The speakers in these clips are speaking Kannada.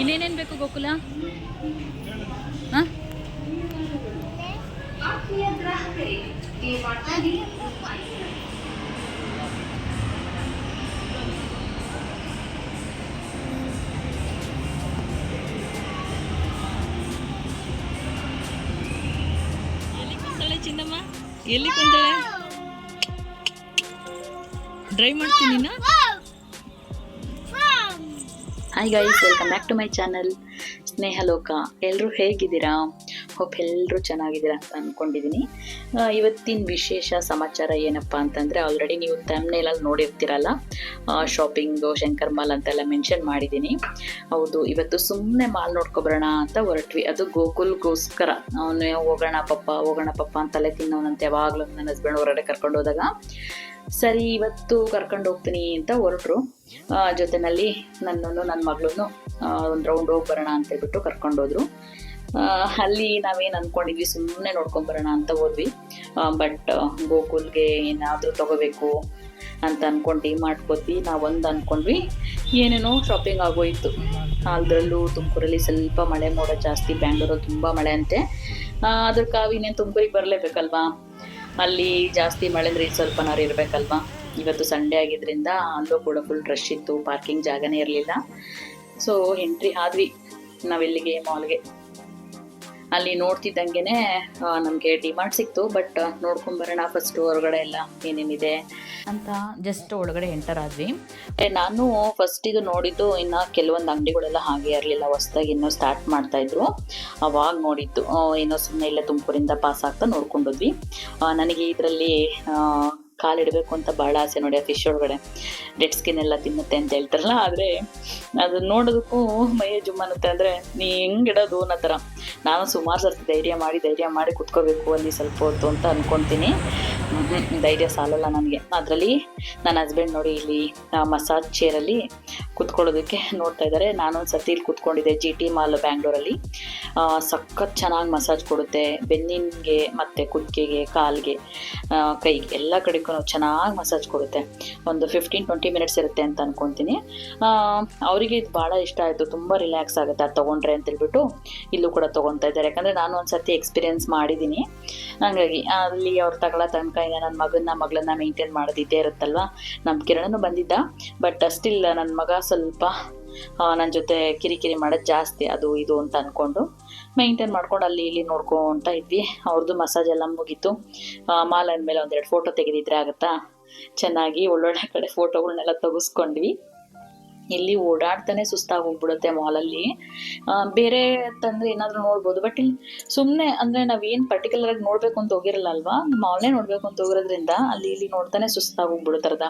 ಇನ್ನೇನೇನು ಬೇಕು ಗೋಕುಲ? ಹಾಂ? ಚಿನ್ನಮ್ಮ? ಎಲ್ಲಿ ಕುಂತಾಳೆ? ಡ್ರೈವ್ ಮಾಡ್ತೀನಿ hi guys welcome back to my channel Snehaloka ಎಲ್ಲರೂ ಹೇಗಿದ್ದೀರಾ? ಹೋಪ್ ಎಲ್ಲರೂ ಚೆನ್ನಾಗಿದ್ದೀರಾ ಅಂತ ಅಂದ್ಕೊಂಡಿದ್ದೀನಿ ಇವತ್ತಿನ ವಿಶೇಷ ಸಮಾಚಾರ ಏನಪ್ಪ ಅಂತಂದರೆ ಆಲ್ರೆಡಿ ನೀವು ತಮ್ನೇಲಲ್ಲಿ ನೋಡಿರ್ತೀರಲ್ಲ ಶಾಪಿಂಗು ಶಂಕರ್ ಮಾಲ್ ಅಂತೆಲ್ಲ ಮೆನ್ಷನ್ ಮಾಡಿದ್ದೀನಿ ಹೌದು, ಇವತ್ತು ಸುಮ್ಮನೆ ಮಾಲ್ ನೋಡ್ಕೊಬರೋಣ ಅಂತ ಹೊರಟ್ವಿ. ಅದು ಗೋಕುಲ್ಗೋಸ್ಕರ. ಅವನು ಹೋಗೋಣ ಪಪ್ಪ ಹೋಗೋಣ ಪಪ್ಪ ಅಂತಲೇ ತಿನ್ನೋನಂತೆ ಯಾವಾಗಲೂ ನನ್ನ ಹಸ್ಬೆಂಡ್ ಹೊರಗಡೆ ಕರ್ಕೊಂಡು ಹೋದಾಗ. ಸರಿ, ಇವತ್ತು ಕರ್ಕೊಂಡು ಹೋಗ್ತೀನಿ ಅಂತ ಹೊರಟ್ರು. ಜೊತೆನಲ್ಲಿ ನನ್ನನ್ನು ನನ್ನ ಮಗಳನ್ನು ಒಂದು ರೌಂಡ್ ಹೋಗಿ ಬರೋಣ ಅಂತ ಹೇಳ್ಬಿಟ್ಟು ಕರ್ಕೊಂಡೋದ್ರು ಅಲ್ಲಿ ನಾವೇನ್ ಅನ್ಕೊಂಡಿದ್ವಿ ಸುಮ್ಮನೆ ನೋಡ್ಕೊಂಬರೋಣ ಅಂತ ಹೋದ್ವಿ. ಬಟ್ ಗೋಕುಲ್ಗೆ ಏನಾದ್ರೂ ತಗೋಬೇಕು ಅಂತ ಅನ್ಕೊಂಡು ಡಿಮಾರ್ಟ್ ನಾವು ನಾವೊಂದು ಅನ್ಕೊಂಡ್ವಿ ಏನೇನೋ ಶಾಪಿಂಗ್ ಆಗೋಯ್ತು. ಅದರಲ್ಲೂ ತುಮಕೂರಲ್ಲಿ ಸ್ವಲ್ಪ ಮಳೆ ಮೋಡ ಜಾಸ್ತಿ ಬ್ಯಾಂಗ್ಳೂರಲ್ಲಿ ತುಂಬ ಮಳೆ ಅಂತೆ. ಆ, ಅದಕ್ಕಾಗಿ ಇನ್ನೇನು ತುಮಕೂರಿಗೆ ಬರಲೇಬೇಕಲ್ವಾ? ಅಲ್ಲಿ ಜಾಸ್ತಿ ಮಳೆ ಅಂದ್ರೆ ಸ್ವಲ್ಪ ನಾರು ಇರಬೇಕಲ್ವಾ? ಇವತ್ತು ಸಂಡೇ ಆಗಿದ್ರಿಂದ ಅಲ್ಲೂ ಕೂಡ ಫುಲ್ ರಶ್ ಇತ್ತು ಪಾರ್ಕಿಂಗ್ ಜಾಗನೇ ಇರಲಿಲ್ಲ. ಸೊ ಎಂಟ್ರಿ ಆದ್ವಿ. ನಾವೆಲ್ಲಿಗೆ ಮಾಲ್ಗೆ ಅಲ್ಲಿ ನೋಡ್ತಿದ್ದಂಗೆನೆ ನಮಗೆ ಡಿಮಾರ್ಟ್ ಸಿಕ್ತು ಬಟ್ ನೋಡ್ಕೊಂಬರೋಣ ಫಸ್ಟ್ ಹೊರಗಡೆ ಎಲ್ಲ ಏನೇನಿದೆ. ಅಂತ ಜಸ್ಟ್ ಒಳಗಡೆ ಎಂಟರ್ ಆದ್ವಿ. ನಾನು ಫಸ್ಟ್ ಇದು ನೋಡಿದ್ದು ಇನ್ನು ಕೆಲವೊಂದು ಅಂಗಡಿಗಳೆಲ್ಲ ಹಾಗೆ ಇರಲಿಲ್ಲ ಹೊಸದಾಗಿ ಇನ್ನೂ ಸ್ಟಾರ್ಟ್ ಮಾಡ್ತಾ ಇದ್ರು. ಅವಾಗ ನೋಡಿದ್ದು ಏನೋ ಸುಮ್ಮನೆ ಇಲ್ಲ ತುಮಕೂರಿಂದ ಪಾಸ್ ಆಗ್ತಾ ನೋಡ್ಕೊಂಡೋದ್ವಿ ನನಗೆ ಇದರಲ್ಲಿ ಕಾಲಿಡಬೇಕು ಅಂತ ಬಹಳ ಆಸೆ ನೋಡಿ ಆ ಫಿಶ್ ಒಳಗಡೆ. ಡೆಡ್ ಸ್ಕಿನ್ ಎಲ್ಲ ತಿನ್ನುತ್ತೆ ಅಂತ ಹೇಳ್ತಾರಲ್ಲ ಆದರೆ ಅದು ನೋಡೋದಕ್ಕೂ ಮೈಯ ಜುಮ್ ಅನ್ನುತ್ತೆ ಅಂದರೆ ನೀ ಹೆಂಗಿಡೋದು ಅನ್ನೋ ಥರ. ನಾನು ಸುಮಾರು ಸರ್ತಿ ಧೈರ್ಯ ಮಾಡಿ ಧೈರ್ಯ ಮಾಡಿ ಕುತ್ಕೋಬೇಕು ಅಲ್ಲಿ ಸ್ವಲ್ಪ ಹೊತ್ತು ಅಂತ ಅಂದ್ಕೊತೀನಿ ಹ್ಮ್, ಧೈರ್ಯ ಸಾಲಲ್ಲ ನನಗೆ. ಅದರಲ್ಲಿ ನನ್ನ ಹಸ್ಬೆಂಡ್ ನೋಡಿ ಇಲ್ಲಿ ಮಸಾಜ್ ಚೇರಲ್ಲಿ ಕುತ್ಕೊಳ್ಳೋದಕ್ಕೆ ನೋಡ್ತಾ ಇದ್ದಾರೆ. ನಾನು ಒಂದು ಸತಿ ಇಲ್ಲಿ ಕುತ್ಕೊಂಡಿದ್ದೆ ಜಿ ಟಿ ಮಾಲ್ ಬ್ಯಾಂಗ್ಳೂರಲ್ಲಿ ಸಖತ್ ಚೆನ್ನಾಗಿ ಮಸಾಜ್ ಕೊಡುತ್ತೆ. ಬೆನ್ನಿಗೆ ಮತ್ತು ಕುತ್ತಿಗೆಗೆ, ಕಾಲಿಗೆ ಕೈಗೆ ಎಲ್ಲ ಕಡೆಗೂ ಚೆನ್ನಾಗಿ ಮಸಾಜ್ ಕೊಡುತ್ತೆ. ಒಂದು ಫಿಫ್ಟೀನ್ ಟ್ವೆಂಟಿ ಮಿನಿಟ್ಸ್ ಇರುತ್ತೆ ಅಂತ ಅನ್ಕೊತೀನಿ. ಅವರಿಗೆ ಇದು ಭಾಳ ಇಷ್ಟ ಆಯಿತು. ತುಂಬ ರಿಲ್ಯಾಕ್ಸ್ ಆಗುತ್ತೆ ಅದು ತೊಗೊಂಡ್ರೆ ಅಂತ ಹೇಳ್ಬಿಟ್ಟು ಇಲ್ಲೂ ಕೂಡ ತೊಗೊತಾ ಇದ್ದಾರೆ. ಯಾಕಂದರೆ ನಾನು ಒಂದು ಸರ್ತಿ ಎಕ್ಸ್ಪೀರಿಯೆನ್ಸ್ ಮಾಡಿದ್ದೀನಿ. ಹಾಗಾಗಿ ಅಲ್ಲಿ ಅವ್ರು ತಗೊಳ್ಳೋ ತನಕ ಈಗ ನನ್ನ ಮಗನ ಮಗಳನ್ನ ಮೇಂಟೈನ್ ಮಾಡೋದಿದ್ದೇ ಇರುತ್ತಲ್ವಾ? ನಮ್ಮ ಕಿರಣನು ಬಂದಿದ್ದ. ಬಟ್ ಸ್ಟಿಲ್ ನನ್ನ ಮಗ ಸ್ವಲ್ಪ ನನ್ನ ಜೊತೆ ಕಿರಿಕಿರಿ ಮಾಡೋದು ಜಾಸ್ತಿ. ಅದು ಇದು ಅಂತ ಅಂದ್ಕೊಂಡು ಮೇಂಟೈನ್ ಮಾಡ್ಕೊಂಡು ಅಲ್ಲಿ ಇಲ್ಲಿ ನೋಡ್ಕೊಂತ ಇದ್ವಿ. ಅವ್ರದ್ದು ಮಸಾಜ್ ಎಲ್ಲ ಮುಗೀತು. ಮಾಲ್ ಅಂದಮೇಲೆ ಒಂದೆರಡು ಫೋಟೋ ತೆಗೆದಿದ್ರೆ ಆಗುತ್ತಾ? ಚೆನ್ನಾಗಿ ಒಳ್ಳೊಳ್ಳೆ ಕಡೆ ಫೋಟೋಗಳನ್ನೆಲ್ಲ ತೆಗೆಸ್ಕೊಂಡ್ವಿ ಇಲ್ಲಿ ಓಡಾಡ್ತಾನೆ ಸುಸ್ತಾಗಿ ಹೋಗ್ಬಿಡುತ್ತೆ ಮಾಲಲ್ಲಿ ಬೇರೆ ತಂದ್ರೆ ಏನಾದರೂ ನೋಡ್ಬೋದು. ಬಟ್ ಇಲ್ಲಿ ಸುಮ್ಮನೆ ಅಂದರೆ ನಾವೇನು ಪರ್ಟಿಕ್ಯುಲರ್ ಆಗಿ ನೋಡಬೇಕು ಅಂತ ಹೋಗಿರಲ್ಲ ಅಲ್ವಾ? ಮಾಲ್ನೇ ನೋಡಬೇಕು ಅಂತ ಹೋಗಿರೋದ್ರಿಂದ ಅಲ್ಲಿ ಇಲ್ಲಿ ನೋಡ್ತಾನೆ ಸುಸ್ತಾಗಿ ಹೋಗ್ಬಿಡುತ್ತಾರದ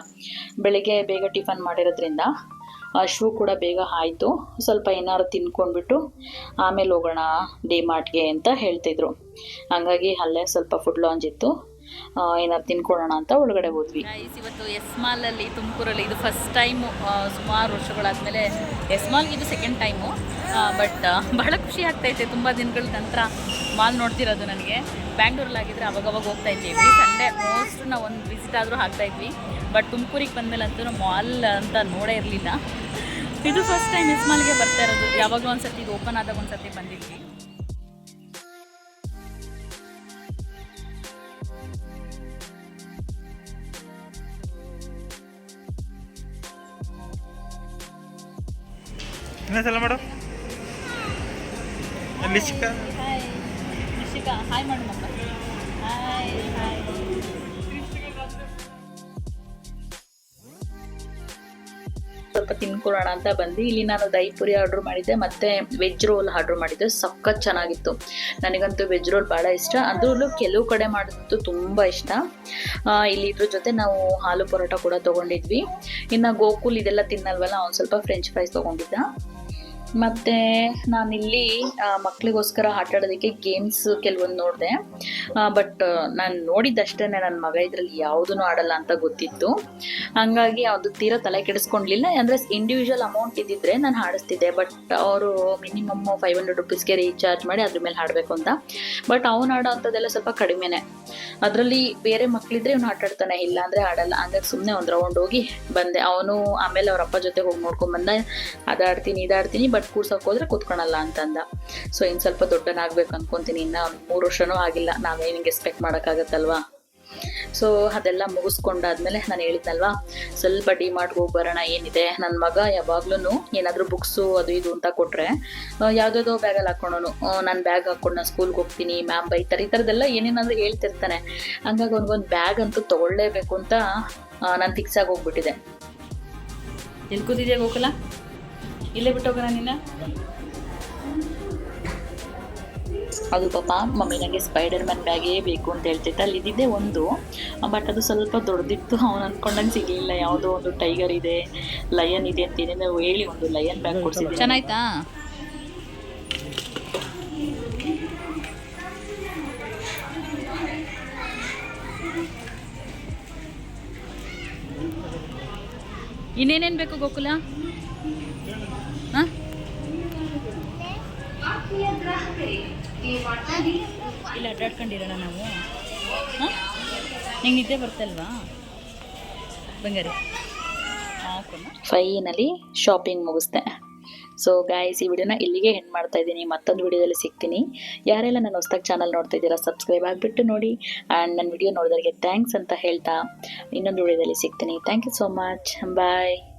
ಬೆಳಿಗ್ಗೆ ಬೇಗ ಟಿಫನ್ ಮಾಡಿರೋದ್ರಿಂದ ಶೂ ಕೂಡ ಬೇಗ ಆಯಿತು. ಸ್ವಲ್ಪ ಏನಾದ್ರು ತಿನ್ಕೊಂಡ್ಬಿಟ್ಟು ಆಮೇಲೆ ಹೋಗೋಣ ಡಿ ಮಾರ್ಟ್ಗೆ ಅಂತ ಹೇಳ್ತಿದ್ರು. ಹಂಗಾಗಿ ಅಲ್ಲೇ ಸ್ವಲ್ಪ ಫುಡ್ ಲಾಂಜ್ ಇತ್ತು. ಏನಾದ್ರು ತಿನ್ಕೊಳ್ಳೋಣ ಅಂತ ಒಳಗಡೆ ಹೋದ್ವಿ. ಇವತ್ತು ಎಸ್ ಮಾಲಲ್ಲಿ ತುಮಕೂರಲ್ಲಿ ಇದು ಫಸ್ಟ್ ಟೈಮು ಸುಮಾರು ವರ್ಷಗಳಾದಮೇಲೆ ಎಸ್ ಮಾಲ್ಗೆ ಇದು ಸೆಕೆಂಡ್ ಟೈಮು ಬಟ್ ಬಹಳ ಖುಷಿ ಆಗ್ತೈತೆ ತುಂಬ ದಿನಗಳ ನಂತರ ಮಾಲ್ ನೋಡ್ತಿರೋದು ನನಗೆ. ಬ್ಯಾಂಗ್ಳೂರಲ್ಲಾಗಿದ್ದರೆ ಅವಾಗವಾಗ ಹೋಗ್ತಾ ಇದ್ವಿ. ಎವ್ರಿ ಸಂಡೇ ಮೋಸ್ಟ್ ನಾವು ಒಂದು ವಿಸಿಟ್ ಆದರೂ ಹಾಕ್ತಾ ಇದ್ವಿ. ಬಟ್ ತುಮಕೂರಿಗೆ ಬಂದಮೇಲೆ ಅಂತೂ ಮಾಲ್ ಅಂತ ನೋಡೇ ಇರಲಿಲ್ಲ. ಇದು ಫಸ್ಟ್ ಟೈಮ್ ಎಸ್ ಮಾಲ್ಗೆ ಬರ್ತಾ ಇರೋದು. ಯಾವಾಗಲೂ ಒಂದು ಸರ್ತಿ ಇದು ಓಪನ್ ಆದಾಗ ಒಂದು ಸರ್ತಿ ಬಂದಿದ್ವಿ. ಇನ್ನೊಂದ್ಸಲ ಮಾಡು. ಲಿಚಿಕ ಹಾಯ್ ನಿಶಿಕಾ ಹಾಯ್ ಮಾಡು ಸ್ವಲ್ಪ ತಿನ್ಕೊಳ್ಳೋಣ ಅಂತ ಬಂದು ಇಲ್ಲಿ ನಾನು ದಹಿ ಪುರಿ ಆರ್ಡ್ರ್ ಮಾಡಿದ್ದೆ, ಮತ್ತೆ ವೆಜ್ ರೋಲ್ ಆರ್ಡ್ರ್ ಮಾಡಿದ್ದೆ. ಸಖತ್ ಚೆನ್ನಾಗಿತ್ತು. ನನಗಂತೂ ವೆಜ್ ರೋಲ್ ಭಾಳ ಇಷ್ಟ. ಅದರಲ್ಲೂ ಕೆಲವು ಕಡೆ ಮಾಡೋದು ತುಂಬ ಇಷ್ಟ. ಇಲ್ಲಿ ಇದ್ರ ಜೊತೆ ನಾವು ಹಾಲು ಪರೋಟ ಕೂಡ ತಗೊಂಡಿದ್ವಿ. ಇನ್ನು ಗೋಕುಲ್ ಇದೆಲ್ಲ ತಿನ್ನಲ್ವಲ್ಲ, ಅವ್ನು ಸ್ವಲ್ಪ ಫ್ರೆಂಚ್ ಫ್ರೈಸ್ ತೊಗೊಂಡಿದ್ದ. ಮತ್ತು ನಾನಿಲ್ಲಿ ಮಕ್ಕಳಿಗೋಸ್ಕರ ಆಟ ಆಡೋದಕ್ಕೆ ಗೇಮ್ಸ್ ಕೆಲವೊಂದು ನೋಡಿದೆ. ಬಟ್ ನಾನು ನೋಡಿದ್ದಷ್ಟೇ ನನ್ನ ಮಗ ಇದರಲ್ಲಿ ಯಾವುದೂ ಆಡಲ್ಲ ಅಂತ ಗೊತ್ತಿತ್ತು. ಹಂಗಾಗಿ ಅದು ತೀರಾ ತಲೆ ಕೆಡಿಸ್ಕೊಂಡ್ಲಿಲ್ಲ ಅಂದರೆ ಇಂಡಿವಿಜುವಲ್ ಅಮೌಂಟ್ ಇದ್ದಿದ್ರೆ ನಾನು ಹಾಡಿಸ್ತಿದ್ದೆ ಬಟ್ ಅವರು ಮಿನಿಮಮ್ ಫೈವ್ ಹಂಡ್ರೆಡ್ ರುಪೀಸ್ಗೆ ರೀಚಾರ್ಜ್ ಮಾಡಿ ಅದ್ರ ಮೇಲೆ ಹಾಡಬೇಕು ಅಂತ. ಬಟ್ ಅವ್ನು ಆಡೋ ಅಂಥದ್ದೆಲ್ಲ ಸ್ವಲ್ಪ ಕಡಿಮೆನೆ. ಅದರಲ್ಲಿ ಬೇರೆ ಮಕ್ಕಳಿದ್ರೆ ಇವ್ನು ಆಟ ಆಡ್ತಾನೆ ಇಲ್ಲ ಅಂದ್ರೆ ಆಡಲ್ಲ. ಹಂಗಾಗಿ ಸುಮ್ಮನೆ ಒಂದು ರೌಂಡ್ ಹೋಗಿ ಬಂದೆ. ಅವನು ಆಮೇಲೆ ಅವ್ರ ಅಪ್ಪ ಜೊತೆ ಹೋಗಿ ನೋಡ್ಕೊಂಡ್ ಬಂದ. ಅದಾಡ್ತೀನಿ, ಇದಾಡ್ತೀನಿ. ಬಟ್ ಕೂರ್ಸೋಕೆ ಹೋದ್ರೆ ಕೂತ್ಕೊಳಲ್ಲ ಅಂತಂದ. ಸೊ ಇನ್ನು ಸ್ವಲ್ಪ ದೊಡ್ಡನಾಗ್ಬೇಕು ಅನ್ಕೊಂತೀನಿ. ಇನ್ನ ಮೂರು ವರ್ಷನೂ ಆಗಿಲ್ಲ. ನಾವೇನಿಗೆ ಎಕ್ಸ್ಪೆಕ್ಟ್ ಮಾಡೋಕ್ಕಾಗತ್ತಲ್ವಾ? ಸೊ ಅದೆಲ್ಲ ಮುಗಿಸ್ಕೊಂಡಾದ್ಮೇಲೆ ನಾನು ಹೇಳಿದ್ನಲ್ವಾ, ಸ್ವಲ್ಪ ಡಿ ಮಾರ್ಟ್ಗೆ ಹೋಗಿ ಬರೋಣ, ಏನಿದೆ? ನನ್ನ ಮಗ ಯಾವಾಗ್ಲೂ ಏನಾದರೂ ಬುಕ್ಸು ಅದು ಇದು ಅಂತ ಕೊಟ್ಟರೆ ಬ್ಯಾಗ್ ಬ್ಯಾಗಲ್ಲಿ ಹಾಕೊಂಡು ನಾನು ಬ್ಯಾಗ್ ಹಾಕೊಂಡು ನಾನು ಸ್ಕೂಲ್ಗೆ ಹೋಗ್ತೀನಿ ಮ್ಯಾಮ್ ಬೈತಾರೆ, ಈ ಥರದ್ದೆಲ್ಲ ಏನೇನಾದರೂ ಹೇಳ್ತಿರ್ತಾನೆ. ಹಂಗಾಗಿ ಅವ್ನಿಗೊಂದು ಬ್ಯಾಗ್ ಅಂತೂ ತೊಗೊಳ್ಳೇಬೇಕು ಅಂತ ನಾನು ಫಿಕ್ಸ್ ಆಗಿ ಹೋಗ್ಬಿಟ್ಟಿದೆ ಎಲ್ಲಿ ಕೂತಿದ್ಯಾ ಗೋಕುಲ? ಇಲ್ಲೇ ಬಿಟ್ಟು ಹೋಗೋಣ ನಿನ್ನ ಅದು ಪಾಪ ಮಮ್ಮಿ ನನಗೆ ಸ್ಪೈಡರ್ ಮ್ಯಾನ್ ಬ್ಯಾಗೇ ಬೇಕು ಅಂತ ಹೇಳ್ತಿತ್ತು. ಅಲ್ಲಿ ಇದ್ದಿದ್ದೆ ಒಂದು. ಬಟ್ ಅದು ಸ್ವಲ್ಪ ದೊಡ್ಡದಿತ್ತು. ಅವ್ನು ಅಂದ್ಕೊಂಡಂಗೆ ಸಿಗಲಿಲ್ಲ. ಯಾವುದೋ ಒಂದು ಟೈಗರ್ ಇದೆ ಲಯನ್ ಇದೆ ಅಂತ ಏನೇನೋ ಹೇಳಿ ಒಂದು ಲಯನ್ ಬ್ಯಾಗ್ ಕೊಡ್ಸಿದ್ದೆ ಚೆನ್ನಾಯ್ತಾ? ಇನ್ನೇನೇನು ಬೇಕು ಗೋಕುಲ? ಇಲ್ಲಿ, ಅಡ್ಡಾಡ್ಕೊಂಡಿರೋಣ ನಾವು. ಹಾಂ? ನಿಂಗೆ ನಿದ್ದೆ ಬರ್ತಲ್ವಾ? ಬಂಗಾರಿ. ಫೈನಲಿ ಶಾಪಿಂಗ್ ಮುಗಿಸ್ದೆ. ಸೊ ಗಾಯ್ಸ್ ಈ ವಿಡಿಯೋನ ಇಲ್ಲಿಗೆ ಹೆಣ್ ಮಾಡ್ತಾ ಇದ್ದೀನಿ. ಮತ್ತೊಂದು ವಿಡಿಯೋದಲ್ಲಿ ಸಿಗ್ತೀನಿ. ಯಾರೆಲ್ಲ ನನ್ನ ಹೊಸ್ದಾಗಿ ಚಾನಲ್ ನೋಡ್ತಾ ಇದ್ದೀರಾ ಸಬ್ಸ್ಕ್ರೈಬ್ ಆಗಿಬಿಟ್ಟು ನೋಡಿ. ಆ್ಯಂಡ್ ನನ್ನ ವಿಡಿಯೋ ನೋಡಿದವರಿಗೆ ಥ್ಯಾಂಕ್ಸ್ ಅಂತ ಹೇಳ್ತಾ ಇನ್ನೊಂದು ವಿಡಿಯೋದಲ್ಲಿ ಸಿಗ್ತೀನಿ. Thank you so much bye